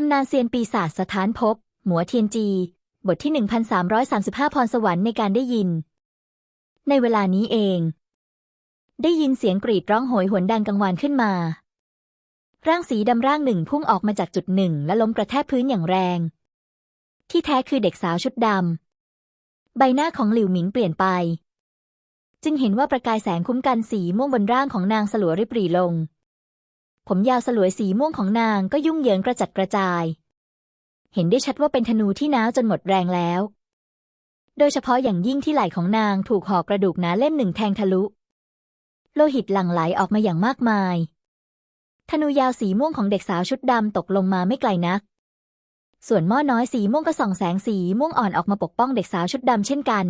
ตำนานเซียนปีศาจสถานภพหมัวเทียนจี บทที่ 1335 พรสวรรค์ในการได้ยิน ในเวลานี้เอง ได้ยินเสียงกรีดร้องโหยหวนดังกังวานขึ้นมา ร่างสีดำร่างหนึ่งพุ่งออกมาจากจุดหนึ่ง และล้มกระแทกพื้นอย่างแรง ที่แท้คือเด็กสาวชุดดำ ใบหน้าของหลิวหมิงเปลี่ยนไป จึงเห็นว่าประกายแสงคุ้มกันสีม่วงบนร่างของนางสลัวริบหรี่ลง ผมยาวสลวยสีม่วงของนางก็ยุ่งเหยิงกระจัดกระจาย เห็นได้ชัดว่าเป็นธนูที่น้าวจนหมดแรงแล้ว โดยเฉพาะอย่างยิ่งที่ไหล่ของนางถูกห่อกระดูกหนาเล่มหนึ่งแทงทะลุ โลหิตหลั่งไหลออกมาอย่างมากมาย ธนูยาวสีม่วงของเด็กสาวชุดดำตกลงมาไม่ไกลนัก ส่วนหม้อน้อยสีม่วงก็ส่องแสงสีม่วงอ่อนออกมาปกป้องเด็กสาวชุดดำเช่นกัน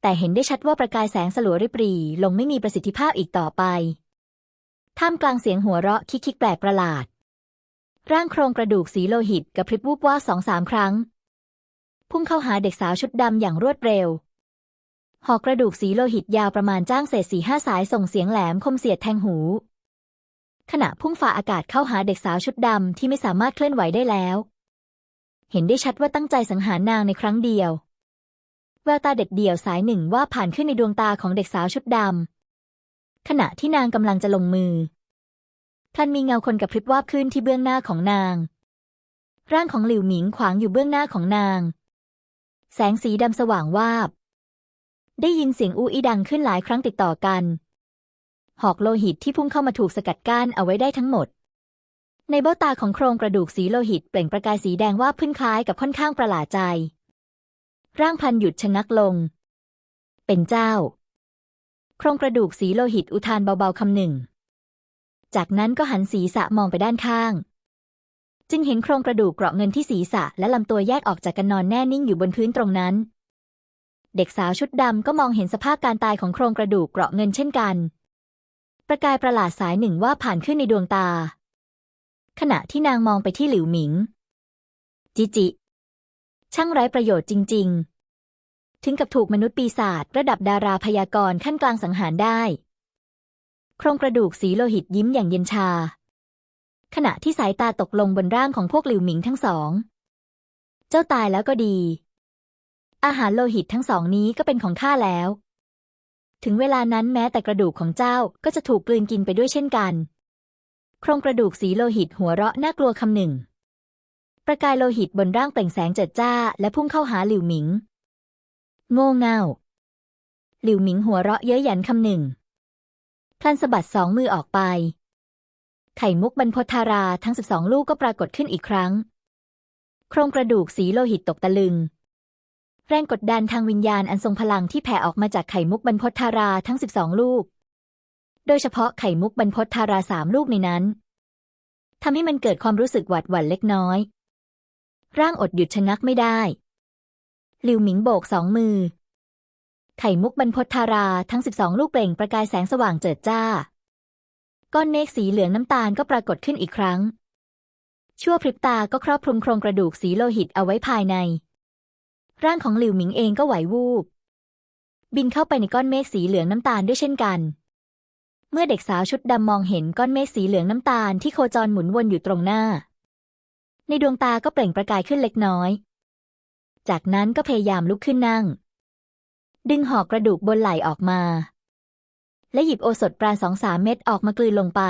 แต่เห็นได้ชัดว่าประกายแสงสลัวริบรีลงไม่มีประสิทธิภาพอีกต่อไป ท่ามกลางเสียงหัวเราะคิกๆแปลกประหลาด ร่างโครงกระดูกสีโลหิตกระพริบวูบว่าสองสามครั้ง พุ่งเข้าหาเด็กสาวชุดดำอย่างรวดเร็ว หอกกระดูกสีโลหิตยาวประมาณจ้างเศษสีห้าสายส่งเสียงแหลมคมเสียดแทงหู ขณะพุ่งฝ่าอากาศเข้าหาเด็กสาวชุดดำที่ไม่สามารถเคลื่อนไหวได้แล้ว เห็นได้ชัดว่าตั้งใจสังหารนางในครั้งเดียวแววตาเด็ดเดี่ยวสายหนึ่งว่าผ่านขึ้นในดวงตาของเด็กสาวชุดดำ ขณะที่นางกำลังจะลงมือพลันมีเงาคนกระพริบวาบขึ้นที่เบื้องหน้าของนาง ร่างของหลิวหมิงขวางอยู่เบื้องหน้าของนาง แสงสีดำสว่างวาบ ได้ยินเสียงอู้อีดังขึ้นหลายครั้งติดต่อกัน หอกโลหิตที่พุ่งเข้ามาถูกสกัดกั้นเอาไว้ได้ทั้งหมด ในเบ้าตาของโครงกระดูกสีโลหิตเปล่งประกายสีแดงว่าพื้นคล้ายกับค่อนข้างประหลาดใจ ร่างพันหยุดชะงักลง เป็นเจ้า โครงกระดูกสีโลหิตอุทานเบาๆคำหนึ่ง จากนั้นก็หันศีรษะมองไปด้านข้าง จึงเห็นโครงกระดูกเกราะเงินที่ศีรษะและลำตัวแยกออกจากกันนอนแน่นิ่งอยู่บนพื้นตรงนั้น เด็กสาวชุดดำก็มองเห็นสภาพการตายของโครงกระดูกเกราะเงินเช่นกัน ประกายประหลาดสายหนึ่งว่าผ่านขึ้นในดวงตา ขณะที่นางมองไปที่หลิวหมิง จิจิ ช่างไร้ประโยชน์จริง ๆ ถึงกับถูกมนุษย์ปีศาจระดับดาราพยากรณ์ขั้นกลางสังหารได้ โครงกระดูกสีโลหิตยิ้มอย่างเย็นชา ขณะที่สายตาตกลงบนร่างของพวกหลิวหมิงทั้งสอง เจ้าตายแล้วก็ดี อาหารโลหิตทั้งสองนี้ก็เป็นของข้าแล้ว ถึงเวลานั้นแม้แต่กระดูกของเจ้าก็จะถูกกลืนกินไปด้วยเช่นกัน โครงกระดูกสีโลหิตหัวเราะน่ากลัวคำหนึ่งประกายโลหิตบนร่างเปล่งแสงเจิดจ้า และพุ่งเข้าหาหลิวหมิง โง่เง่า หลิวหมิงหัวเราะเย้ยหยันคำหนึ่ง พลันสะบัดสองมือออกไป ไข่มุกบรรพตธาราทั้งสิบสองลูกก็ปรากฏขึ้นอีกครั้ง โครงกระดูกสีโลหิตตกตะลึง แรงกดดันทางวิญญาณอันทรงพลังที่แผ่ออกมาจากไข่มุกบรรพตธาราทั้งสิบสองลูก โดยเฉพาะไข่มุกบรรพตธาราสามลูกในนั้นทำให้มันเกิดความรู้สึกหวาดหวั่นเล็กน้อย ร่างอดหยุดชะงักไม่ได้ ลิวหมิงโบกสองมือ ไข่มุกบรรพตธาราทั้งสิบสองลูกเปล่งประกายแสงสว่างเจิดจ้า ก้อนเมฆสีเหลืองน้ำตาลก็ปรากฏขึ้นอีกครั้ง ชั่วพริบตาก็ครอบคลุมโครงกระดูกสีโลหิตเอาไว้ภายใน ร่างของหลิวหมิงเองก็ไหววูบ บินเข้าไปในก้อนเมฆสีเหลืองน้ำตาลด้วยเช่นกัน เมื่อเด็กสาวชุดดำมองเห็นก้อนเมฆสีเหลืองน้ำตาลที่โคจรหมุนวนอยู่ตรงหน้า ในดวงตาก็เปล่งประกายขึ้นเล็กน้อย จากนั้นก็พยายามลุกขึ้นนั่ง ดึงหอกกระดูกบนไหล่ออกมา และหยิบโอสถปราณสองสามเม็ดออกมากลืนลงไป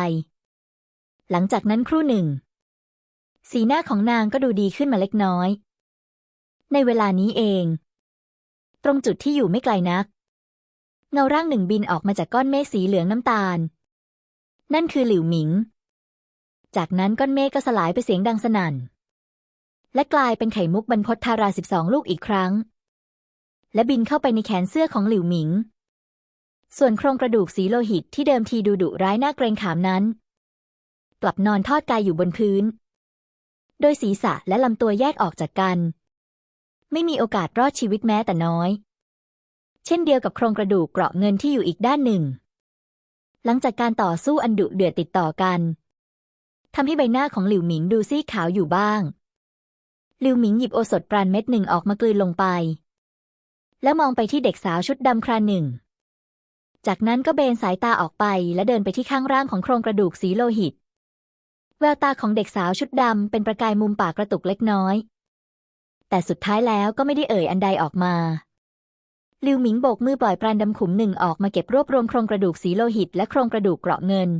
หลังจากนั้นครู่หนึ่ง สีหน้าของนางก็ดูดีขึ้นมาเล็กน้อย ในเวลานี้เอง ตรงจุดที่อยู่ไม่ไกลนัก เงาร่างหนึ่งบินออกมาจากก้อนเมฆสีเหลืองน้ำตาล นั่นคือหลิวหมิง จากนั้นก้อนเมฆก็สลายไปเสียงดังสนั่น และกลายเป็นไข่มุกบรรพตธาราสิบสองลูกอีกครั้ง และบินเข้าไปในแขนเสื้อของหลิวหมิง ส่วนโครงกระดูกสีโลหิตที่เดิมทีดูดุร้ายน่าเกรงขามนั้น กลับนอนทอดกายอยู่บนพื้น โดยศีรษะและลำตัวแยกออกจากกัน ไม่มีโอกาสรอดชีวิตแม้แต่น้อย เช่นเดียวกับโครงกระดูกเกราะเงินที่อยู่อีกด้านหนึ่ง หลังจากการต่อสู้อันดุเดือดติดต่อกันทำให้ใบหน้าของหลิวหมิงดูซีดขาวอยู่บ้าง ลิวหมิงหยิบโอสถปราณเม็ดหนึ่งออกมากลืนลงไป แล้วมองไปที่เด็กสาวชุดดำคราหนึ่ง จากนั้นก็เบนสายตาออกไปและเดินไปที่ข้างร่างของโครงกระดูกสีโลหิต แววตาของเด็กสาวชุดดำเป็นประกายมุมปากกระตุกเล็กน้อย แต่สุดท้ายแล้วก็ไม่ได้เอ่ยอันใดออกมาลิวหมิงโบกมือปล่อยปราณดำขุมหนึ่งออกมาเก็บรวบรวมโครงกระดูกสีโลหิต และโครงกระดูกเกราะเงิน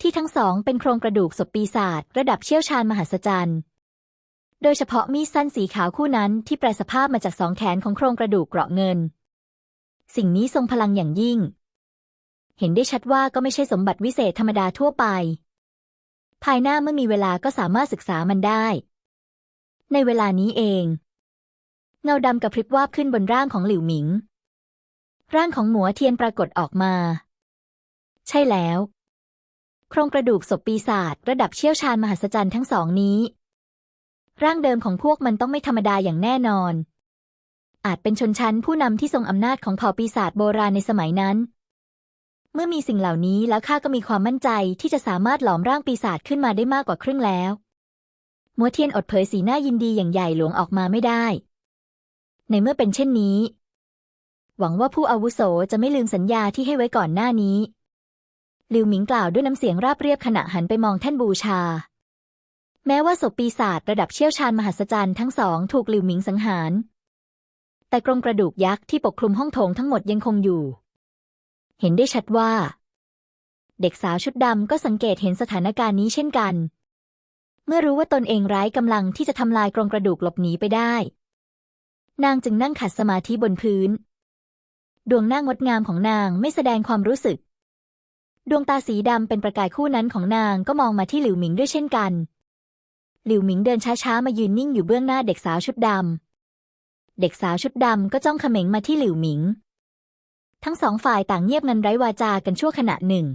ที่ทั้งสองเป็นโครงกระดูกศพปีศาจระดับเชี่ยวชาญมหัศจรรย์ โดยเฉพาะมีดสั้นสีขาวคู่นั้นที่แปลสภาพมาจากสองแขนของโครงกระดูกเกราะเงิน สิ่งนี้ทรงพลังอย่างยิ่ง เห็นได้ชัดว่าก็ไม่ใช่สมบัติวิเศษธรรมดาทั่วไป ภายหน้าเมื่อมีเวลาก็สามารถศึกษามันได้ ในเวลานี้เอง เงาดำกระพริบวาบขึ้นบนร่างของหลิวหมิง ร่างของหมัวเทียนปรากฏออกมา ใช่แล้ว โครงกระดูกศพปีศาจระดับเชี่ยวชาญมหัศจรรย์ทั้งสองนี้ ร่างเดิมของพวกมันต้องไม่ธรรมดาอย่างแน่นอน อาจเป็นชนชั้นผู้นำที่ทรงอำนาจของเผ่าปีศาจโบราณในสมัยนั้น เมื่อมีสิ่งเหล่านี้แล้วข้าก็มีความมั่นใจที่จะสามารถหลอมร่างปีศาจขึ้นมาได้มากกว่าครึ่งแล้ว มัวเทียนอดเผยสีหน้ายินดีอย่างใหญ่หลวงออกมาไม่ได้ ในเมื่อเป็นเช่นนี้ หวังว่าผู้อาวุโสจะไม่ลืมสัญญาที่ให้ไว้ก่อนหน้านี้ลิวหมิงกล่าวด้วยน้ำเสียงราบเรียบขณะหันไปมองท่านบูชา แม้ว่าศพปีศาจระดับเชี่ยวชาญมหัศจรรย์ทั้งสองถูกหลิวหมิงสังหาร แต่กรงกระดูกยักษ์ที่ปกคลุมห้องโถงทั้งหมดยังคงอยู่ เห็นได้ชัดว่า เด็กสาวชุดดำก็สังเกตเห็นสถานการณ์นี้เช่นกัน เมื่อรู้ว่าตนเองร้ายกำลังที่จะทำลายกรงกระดูกหลบหนีไปได้ นางจึงนั่งขัดสมาธิบนพื้น ดวงหน้างดงามของนางไม่แสดงความรู้สึก ดวงตาสีดำเป็นประกายคู่นั้นของนางก็มองมาที่หลิวหมิงด้วยเช่นกัน หลิวหมิงเดินช้าๆ มายืนนิ่งอยู่เบื้องหน้าเด็กสาวชุดดำ เด็กสาวชุดดำก็จ้องเขม็งมาที่หลิวหมิง ทั้งสองฝ่ายต่างเงียบงันไร้วาจากันชั่วขณะหนึ่ง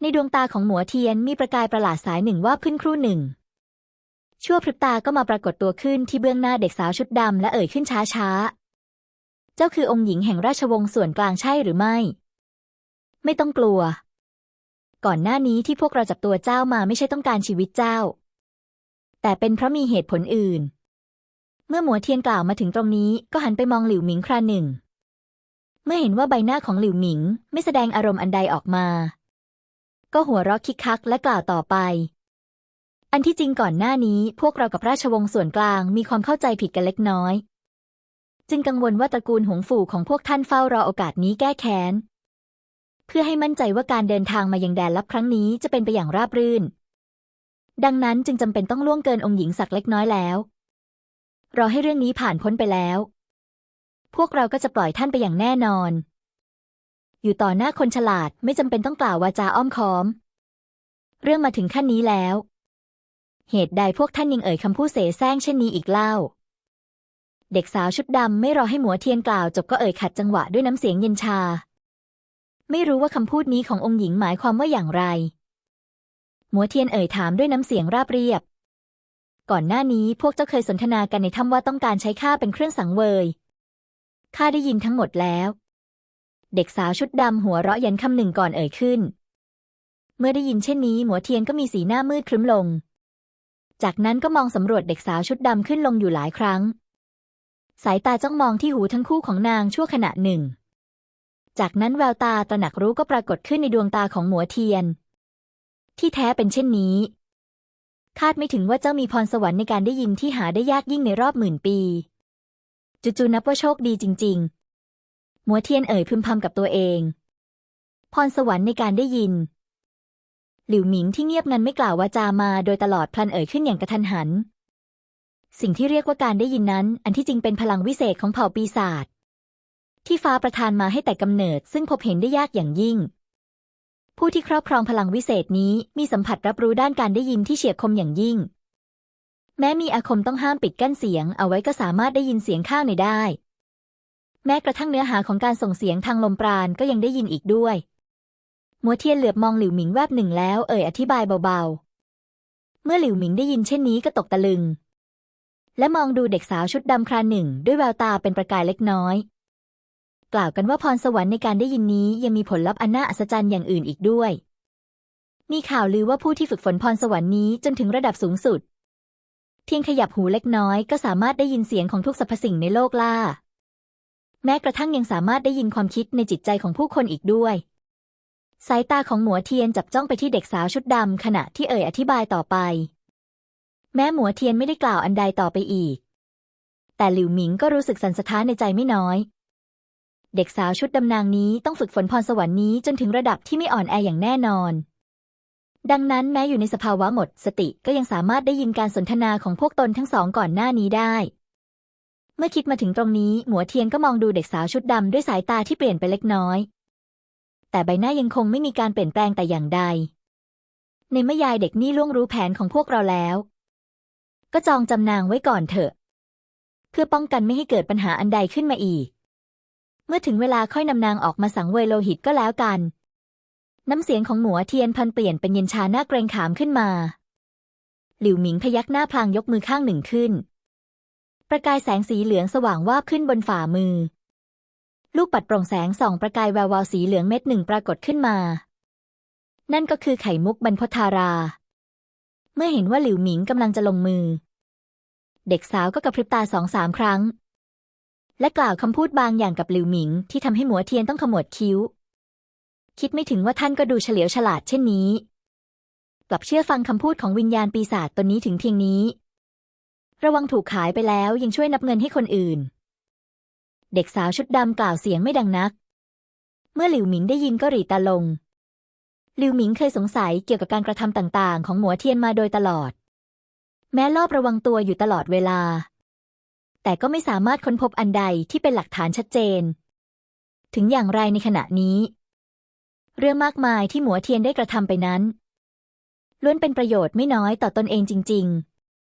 ในดวงตาของหมัวเทียนมีประกายประหลาดสายหนึ่งว่าขึ้นครู่หนึ่ง ชั่วพริบตาก็มาปรากฏตัวขึ้นที่เบื้องหน้าเด็กสาวชุดดำและเอ่ยขึ้นช้าๆ เจ้าคือองค์หญิงแห่งราชวงศ์ส่วนกลางใช่หรือไม่ ไม่ต้องกลัว ก่อนหน้านี้ที่พวกเราจับตัวเจ้ามาไม่ใช่ต้องการชีวิตเจ้า แต่เป็นเพราะมีเหตุผลอื่น เมื่อหมัวเทียนกล่าวมาถึงตรงนี้ก็หันไปมองหลิวหมิงคราหนึ่ง เมื่อเห็นว่าใบหน้าของหลิวหมิงไม่แสดงอารมณ์อันใดออกมา ก็หัวเราะคิกคักและกล่าวต่อไป อันที่จริงก่อนหน้านี้พวกเรากับราชวงศ์ส่วนกลางมีความเข้าใจผิดกันเล็กน้อย จึงกังวลว่าตระกูลหงฝูของพวกท่านเฝ้ารอโอกาสนี้แก้แค้น เพื่อให้มั่นใจว่าการเดินทางมายังแดนลับครั้งนี้จะเป็นไปอย่างราบรื่น ดังนั้นจึงจำเป็นต้องล่วงเกินองค์หญิงสักเล็กน้อยแล้ว รอให้เรื่องนี้ผ่านพ้นไปแล้ว พวกเราก็จะปล่อยท่านไปอย่างแน่นอน อยู่ต่อหน้าคนฉลาดไม่จำเป็นต้องกล่าววาจาอ้อมค้อม เรื่องมาถึงขั้นนี้แล้ว เหตุใดพวกท่านยังเอ่ยคำพูดเสแสร้งเช่นนี้อีกเล่า เด็กสาวชุดดำไม่รอให้หมัวเทียนกล่าวจบก็เอ่ยขัดจังหวะด้วยน้ำเสียงเย็นชา ไม่รู้ว่าคำพูดนี้ขององค์หญิงหมายความว่าอย่างไร หมัวเทียนเอ่ยถามด้วยน้ำเสียงราบเรียบ ก่อนหน้านี้พวกเจ้าเคยสนทนากันในถ้ำว่าต้องการใช้ข้าเป็นเครื่องสังเวยข้าได้ยินทั้งหมดแล้ว เด็กสาวชุดดำหัวเราะยันคำหนึ่งก่อนเอ่ยขึ้น เมื่อได้ยินเช่นนี้ หมัวเทียนก็มีสีหน้ามืดครึ้มลง จากนั้นก็มองสำรวจเด็กสาวชุดดำขึ้นลงอยู่หลายครั้ง สายตาจ้องมองที่หูทั้งคู่ของนางชั่วขณะหนึ่ง จากนั้นแววตาตระหนักรู้ก็ปรากฏขึ้นในดวงตาของหมัวเทียน ที่แท้เป็นเช่นนี้ คาดไม่ถึงว่าเจ้ามีพรสวรรค์ในการได้ยินที่หาได้ยากยิ่งในรอบหมื่นปี จู่ๆนับว่าโชคดีจริง ๆ หมัวเทียนเอ่ยพึมพำกับตัวเอง พรสวรรค์ในการได้ยิน หลิวหมิงที่เงียบงันไม่กล่าววาจามาโดยตลอดพลันเอ่ยขึ้นอย่างกระทันหัน สิ่งที่เรียกว่าการได้ยินนั้น อันที่จริงเป็นพลังวิเศษของเผ่าปีศาจที่ฟ้าประทานมาให้แต่กำเนิดซึ่งพบเห็นได้ยากอย่างยิ่ง ผู้ที่ครอบครองพลังวิเศษนี้มีสัมผัสรับรู้ด้านการได้ยินที่เฉียบคมอย่างยิ่ง แม้มีอาคมต้องห้ามปิดกั้นเสียง เอาไว้ก็สามารถได้ยินเสียงข้างในได้ แม้กระทั่งเนื้อหาของการส่งเสียงทางลมปราณก็ยังได้ยินอีกด้วยมัวเทียนเหลือบมองหลิวหมิงแวบหนึ่งแล้วเอ่ยอธิบายเบาๆ เมื่อหลิวหมิงได้ยินเช่นนี้ก็ตกตะลึง และมองดูเด็กสาวชุดดำคราหนึ่งด้วยแววตาเป็นประกายเล็กน้อย กล่าวกันว่าพรสวรรค์ในการได้ยินนี้ยังมีผลลัพธ์อันน่าอัศจรรย์อย่างอื่นอีกด้วย มีข่าวลือว่าผู้ที่ฝึกฝนพรสวรรค์นี้จนถึงระดับสูงสุด เพียงขยับหูเล็กน้อยก็สามารถได้ยินเสียงของทุกสรรพสิ่งในโลกล่า แม้กระทั่งยังสามารถได้ยินความคิดในจิตใจของผู้คนอีกด้วย สายตาของหมัวเทียนจับจ้องไปที่เด็กสาวชุดดำขณะที่เอ่ยอธิบายต่อไป แม้หมัวเทียนไม่ได้กล่าวอันใดต่อไปอีก แต่หลิวหมิงก็รู้สึกสันสะท้านในใจไม่น้อย เด็กสาวชุดดำนางนี้ต้องฝึกฝนพรสวรรค์นี้จนถึงระดับที่ไม่อ่อนแออย่างแน่นอน ดังนั้นแม้อยู่ในสภาวะหมด สติก็ยังสามารถได้ยินการสนทนาของพวกตนทั้งสองก่อนหน้านี้ได้ เมื่อคิดมาถึงตรงนี้หมัวเทียนก็มองดูเด็กสาวชุดดำด้วยสายตาที่เปลี่ยนไปเล็กน้อย แต่ใบหน้ายังคงไม่มีการเปลี่ยนแปลงแต่อย่างใด ในเมื่อยายเด็กนี่ล่วงรู้แผนของพวกเราแล้ว ก็จองจำนางไว้ก่อนเถอะ เพื่อป้องกันไม่ให้เกิดปัญหาอันใดขึ้นมาอีก มื่อถึงเวลาค่อยนำนางออกมาสังเวยโลหิตก็แล้วกัน น้ำเสียงของหมัวเทียนพันเปลี่ยนเป็นเย็นชาหน้าเกรงขามขึ้นมา หลิวหมิงพยักหน้าพลางยกมือข้างหนึ่งขึ้น ประกายแสงสีเหลืองสว่างวาบขึ้นบนฝ่ามือ ลูกปัดโปร่งแสงส่องประกายแวววาวสีเหลืองเม็ดหนึ่งปรากฏขึ้นมา นั่นก็คือไข่มุกบรรพทารา เมื่อเห็นว่าหลิวหมิงกำลังจะลงมือ เด็กสาวก็กระพริบตาสองสามครั้ง และกล่าวคำพูดบางอย่างกับหลิวหมิง ที่ทำให้หมัวเทียนต้องขมวดคิ้ว คิดไม่ถึงว่าท่านก็ดูเฉลียวฉลาดเช่นนี้ กลับเชื่อฟังคำพูดของวิญญาณปีศาจตนนี้ถึงเพียงนี้ ระวังถูกขายไปแล้วยังช่วยนับเงินให้คนอื่น เด็กสาวชุดดำกล่าวเสียงไม่ดังนัก เมื่อหลิวหมิงได้ยินก็หรีตาลงหลิวหมิงเคยสงสัยเกี่ยวกับการกระทำต่างๆ ของหมัวเทียนมาโดยตลอด แม้รอบระวังตัวอยู่ตลอดเวลา แต่ก็ไม่สามารถค้นพบอันใดที่เป็นหลักฐานชัดเจน ถึงอย่างไรในขณะนี้ เรื่องมากมายที่หมัวเทียนได้กระทำไปนั้นล้วนเป็นประโยชน์ไม่น้อยต่อตนเองจริง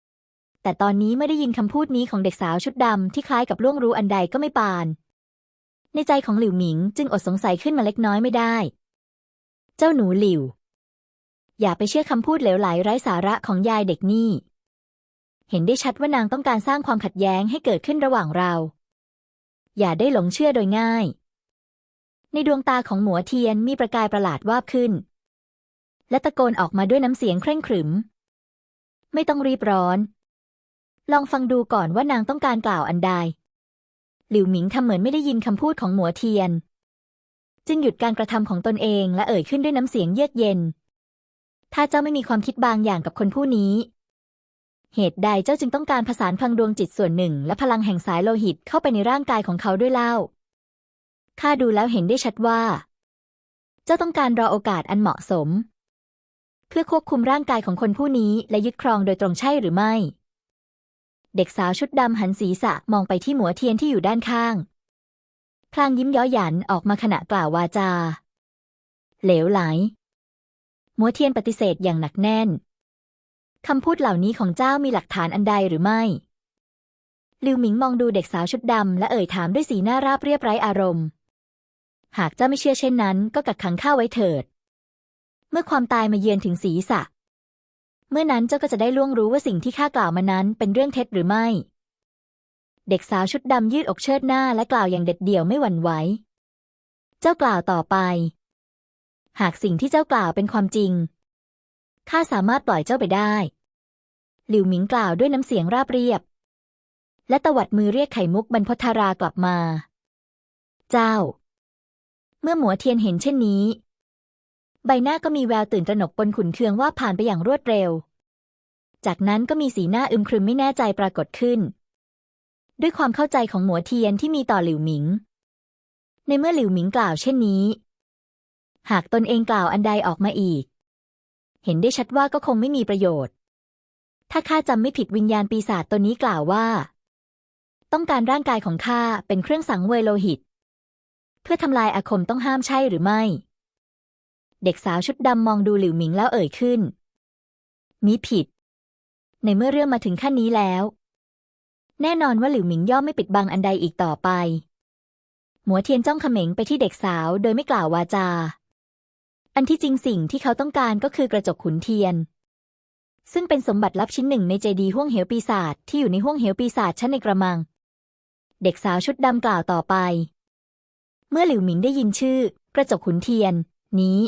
ๆ แต่ตอนนี้ไม่ได้ยินคำพูดนี้ของเด็กสาวชุดดำที่คล้ายกับล่วงรู้อันใดก็ไม่ปาน ในใจของหลิวหมิงจึงอดสงสัยขึ้นมาเล็กน้อยไม่ได้ เจ้าหนูหลิว อย่าไปเชื่อคำพูดเหลวไหลไร้สาระของยายเด็กนี่ เห็นได้ชัดว่านางต้องการสร้างความขัดแย้งให้เกิดขึ้นระหว่างเรา อย่าได้หลงเชื่อโดยง่าย ในดวงตาของหมัวเทียนมีประกายประหลาดวาบขึ้น และตะโกนออกมาด้วยน้ำเสียงเคร่งขรึม ไม่ต้องรีบร้อน ลองฟังดูก่อนว่านางต้องการกล่าวอันใด หลิวหมิงทำเหมือนไม่ได้ยินคำพูดของหมัวเทียน จึงหยุดการกระทำของตนเองและเอ่ยขึ้นด้วยน้ำเสียงเยือกเย็น ถ้าเจ้าไม่มีความคิดบางอย่างกับคนผู้นี้ เหตุใดเจ้าจึงต้องการผสานพลังดวงจิตส่วนหนึ่ง และพลังแห่งสายโลหิตเข้าไปในร่างกายของเขาด้วยเล่า ข้าดูแล้วเห็นได้ชัดว่า เจ้าต้องการรอโอกาสอันเหมาะสม เพื่อควบคุมร่างกายของคนผู้นี้และยึดครองโดยตรงใช่หรือไม่ เด็กสาวชุดดำหันศีรษะมองไปที่หมัวเทียนที่อยู่ด้านข้าง พลางยิ้มย้อยหยันออกมาขณะกล่าววาจา เหลวไหล หมัวเทียนปฏิเสธอย่างหนักแน่น คำพูดเหล่านี้ของเจ้ามีหลักฐานอันใดหรือไม่ลิวหมิงมองดูเด็กสาวชุดดำและเอ่ยถามด้วยสีหน้าราบเรียบไร้อารมณ์ หากเจ้าไม่เชื่อเช่นนั้น ก็กักขังข้าไว้เถิด เมื่อความตายมาเยือนถึงศีรษะ เมื่อนั้นเจ้าก็จะได้ล่วงรู้ว่าสิ่งที่ข้ากล่าวมานั้นเป็นเรื่องเท็จหรือไม่ เด็กสาวชุดดำยืดอกเชิดหน้าและกล่าวอย่างเด็ดเดี่ยวไม่หวั่นไหว เจ้ากล่าวต่อไป หากสิ่งที่เจ้ากล่าวเป็นความจริง ข้าสามารถปล่อยเจ้าไปได้ หลิวหมิงกล่าวด้วยน้ำเสียงราบเรียบ และตวัดมือเรียกไข่มุกบรรพทารากลับมา เจ้า เมื่อหมัวเทียนเห็นเช่นนี้ ใบหน้าก็มีแววตื่นตระหนกปนขุนเคืองว่าผ่านไปอย่างรวดเร็ว จากนั้นก็มีสีหน้าอึมครึมไม่แน่ใจปรากฏขึ้น ด้วยความเข้าใจของหมัวเทียนที่มีต่อหลิวหมิง ในเมื่อหลิวหมิงกล่าวเช่นนี้ หากตนเองกล่าวอันใดออกมาอีก เห็นได้ชัดว่าก็คงไม่มีประโยชน์ ถ้าข้าจำไม่ผิดวิญญาณปีศาจตนนี้กล่าวว่า ต้องการร่างกายของข้าเป็นเครื่องสังเวยโลหิต เพื่อทำลายอาคมต้องห้ามใช่หรือไม่ เด็กสาวชุดดำมองดูหลิวหมิงแล้วเอ่ยขึ้น มิผิด ในเมื่อเรื่องมาถึงขั้นนี้แล้ว แน่นอนว่าหลิวหมิงย่อมไม่ปิดบังอันใดอีกต่อไป หมัวเทียนจ้องเขม็งไปที่เด็กสาวโดยไม่กล่าววาจา อันที่จริงสิ่งที่เขาต้องการก็คือกระจกขุนเทียน ซึ่งเป็นสมบัติลับชิ้นหนึ่งในเจดีย์ห้วงเหวปีศาจที่อยู่ในห้วงเหวปีศาจชั้นในกระมัง เด็กสาวชุดดำกล่าวต่อไป เมื่อหลิวหมิงได้ยินชื่อ กระจกขุนเทียน นี้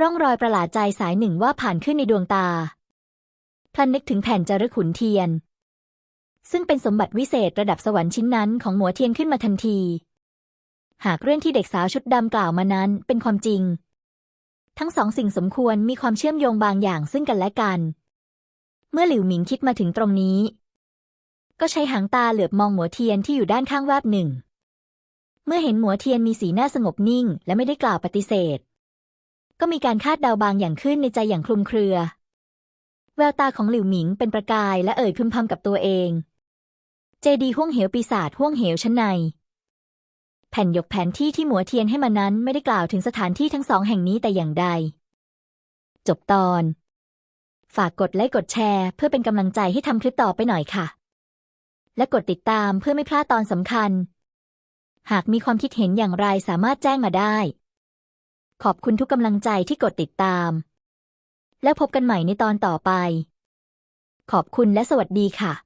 ร่องรอยประหลาดใจสายหนึ่งว่าผ่านขึ้นในดวงตาพลันนึกถึงแผ่นจารึกขุนเทียน ซึ่งเป็นสมบัติวิเศษระดับสวรรค์ชิ้นนั้นของหมัวเทียนขึ้นมาทันที หากเรื่องที่เด็กสาวชุดดำกล่าวมานั้นเป็นความจริง ทั้งสองสิ่งสมควรมีความเชื่อมโยงบางอย่างซึ่งกันและกัน เมื่อหลิวหมิงคิดมาถึงตรงนี้ ก็ใช้หางตาเหลือบมองหมัวเทียนที่อยู่ด้านข้างแวบหนึ่ง เมื่อเห็นหมัวเทียนมีสีหน้าสงบนิ่ง และไม่ได้กล่าวปฏิเสธ ก็มีการคาดเดาบางอย่างขึ้นในใจอย่างคลุมเครือ แววตาของหลิวหมิงเป็นประกายและเอ่ยพึมพำกับตัวเอง เจดีห้วงเหวปีศาจห้วงเหวชั้นใน แผ่นหยกแผนที่ที่หมัวเทียนให้มานั้นไม่ได้กล่าวถึงสถานที่ทั้งสองแห่งนี้แต่อย่างใด จบตอน ฝากกดไลค์กดแชร์เพื่อเป็นกำลังใจให้ทำคลิปต่อไปหน่อยค่ะ และกดติดตามเพื่อไม่พลาดตอนสำคัญ หากมีความคิดเห็นอย่างไรสามารถแจ้งมาได้ ขอบคุณทุกกำลังใจที่กดติดตาม แล้วพบกันใหม่ในตอนต่อไป ขอบคุณและสวัสดีค่ะ